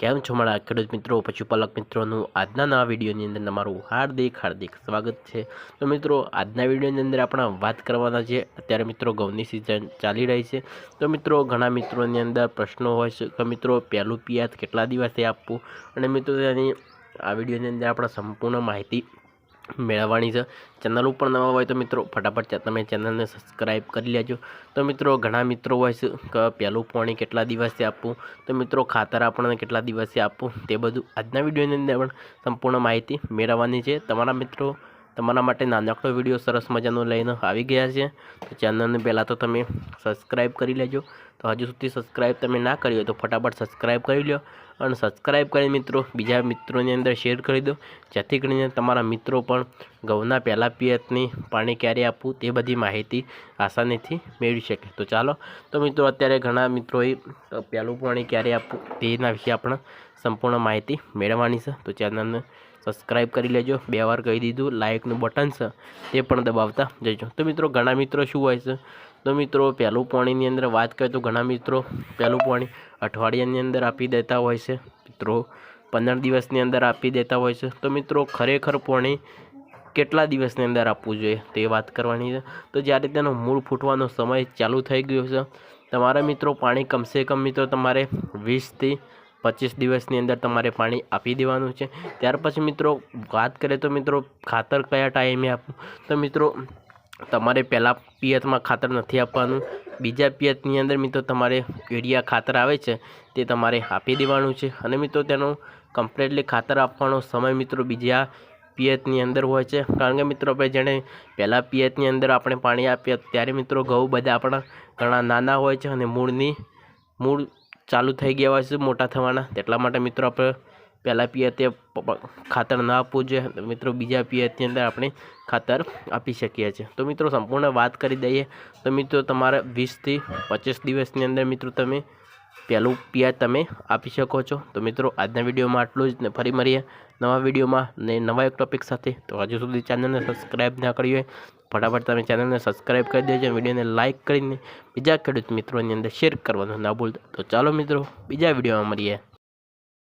કેમ છો મારા ખેડૂત મિત્રો? પશુપાલક મિત્રોનું આજના નવા વિડીયોની અંદર તમારું હાર્દિક હાર્દિક સ્વાગત છે. તો મિત્રો, આજના વિડીયોની અંદર આપણે વાત કરવાના છે. અત્યારે મિત્રો ઘઉંની સિઝન ચાલી રહી છે. તો મિત્રો, ઘણા મિત્રોની અંદર પ્રશ્નો હોય છે કે મિત્રો, પહેલું પિયાત કેટલા દિવસે આપવું? અને મિત્રો, તેની આ વિડીયોની અંદર આપણે સંપૂર્ણ માહિતી મેળવવાની છે. ચેનલ ઉપર નવા હોય તો મિત્રો ફટાફટ તમે ચેનલને સબસ્ક્રાઈબ કરી લેજો. તો મિત્રો ઘણા મિત્રો હોય છે કે પહેલું પાણી કેટલા દિવસે આપવું? તો મિત્રો ખાતર આપણને કેટલા દિવસે આપવું? તે બધું આજના વિડીયોની અંદર પણ સંપૂર્ણ માહિતી મેળવવાની છે. તમારા મિત્રો તમારા માટે નાનકડો વીડિયો સરસ મજાનો લઈને આવી ગયા છે. તો ચેનલને પહેલાં તો તમે સબસ્ક્રાઈબ કરી લેજો. તો હજુ સુધી સબસ્ક્રાઈબ તમે ના કરી હોય તો ફટાફટ સબસ્ક્રાઈબ કરી લો અને સબસ્ક્રાઈબ કરી મિત્રો બીજા મિત્રોની અંદર શેર કરી દો. જેથી કરીને તમારા મિત્રો પણ ઘઉંના પહેલાં પિયતની પાણી ક્યારે આપવું તે બધી માહિતી આસાનીથી મેળવી શકે. તો ચાલો, તો મિત્રો અત્યારે ઘણા મિત્રોએ પહેલું પાણી ક્યારે આપવું તેના વિશે આપણે સંપૂર્ણ માહિતી મેળવવાની છે. તો ચેનલને સબસ્ક્રાઈબ કરી લેજો. બે વાર કહી દીધું. લાઇકનું બટન છે, તે પણ દબાવતા જજો. તો મિત્રો, ઘણા મિત્રો શું હોય છે? તો મિત્રો, પહેલું પાણીની અંદર વાત કરીએ તો ઘણા મિત્રો પહેલું પાણી અઠવાડિયાની અંદર આપી દેતા હોય છે. મિત્રો, પંદર દિવસની અંદર આપી દેતા હોય છે. તો મિત્રો, ખરેખર પાણી કેટલા દિવસની અંદર આપવું જોઈએ? તે વાત કરવાની છે. તો જ્યારે તેનો મૂળ ફૂટવાનો સમય ચાલુ થઈ ગયો છે, તમારા મિત્રો, પાણી કમસે કમ મિત્રો તમારે વીસથી પચીસ દિવસની અંદર તમારે પાણી આપી દેવાનું છે. ત્યાર પછી મિત્રો, વાત કરીએ તો મિત્રો, ખાતર કયા ટાઈમે આપવું? તો મિત્રો, તમારે પહેલાં પિયતમાં ખાતર નથી આપવાનું. બીજા પિયતની અંદર મિત્રો, તમારે યુરિયા ખાતર આવે છે, તે તમારે આપી દેવાનું છે. અને મિત્રો, તેનો કમ્પ્લેટલી ખાતર આપવાનો સમય મિત્રો બીજા પિયતની અંદર હોય છે. કારણ કે મિત્રો, આપણે જેણે પહેલાં પિયતની અંદર આપણે પાણી આપીએ ત્યારે મિત્રો, ઘઉં બધા આપણા ઘણા નાના હોય છે અને મૂળની, મૂળ ચાલુ થઈ ગયા હોય છે મોટા થવાના. તેટલા માટે મિત્રો આપણે પહેલાં પિયતે ખાતર ના આપવું જોઈએ. મિત્રો, બીજા પિયતની અંદર આપણે ખાતર આપી શકીએ છીએ. તો મિત્રો, સંપૂર્ણ વાત કરી દઈએ. તો મિત્રો, તમારે વીસથી પચીસ દિવસની અંદર મિત્રો, તમે પહેલું પિયાજ તમે આપી શકો છો. તો મિત્રો, આજના વિડીયોમાં આટલું જ ને ફરી મળીએ નવા વિડીયોમાં ને નવા એક ટોપિક સાથે. તો હજુ સુધી ચેનલને સબસ્ક્રાઈબ ના કરી હોય, ફટાફટ તમે ચેનલને સબસ્ક્રાઈબ કરી દેજો વિડીયોને લાઇક કરીને બીજા ખેડૂત મિત્રોની અંદર શેર કરવાનું ના ભૂલતા. તો ચાલો મિત્રો, બીજા વિડીયોમાં મળીએ.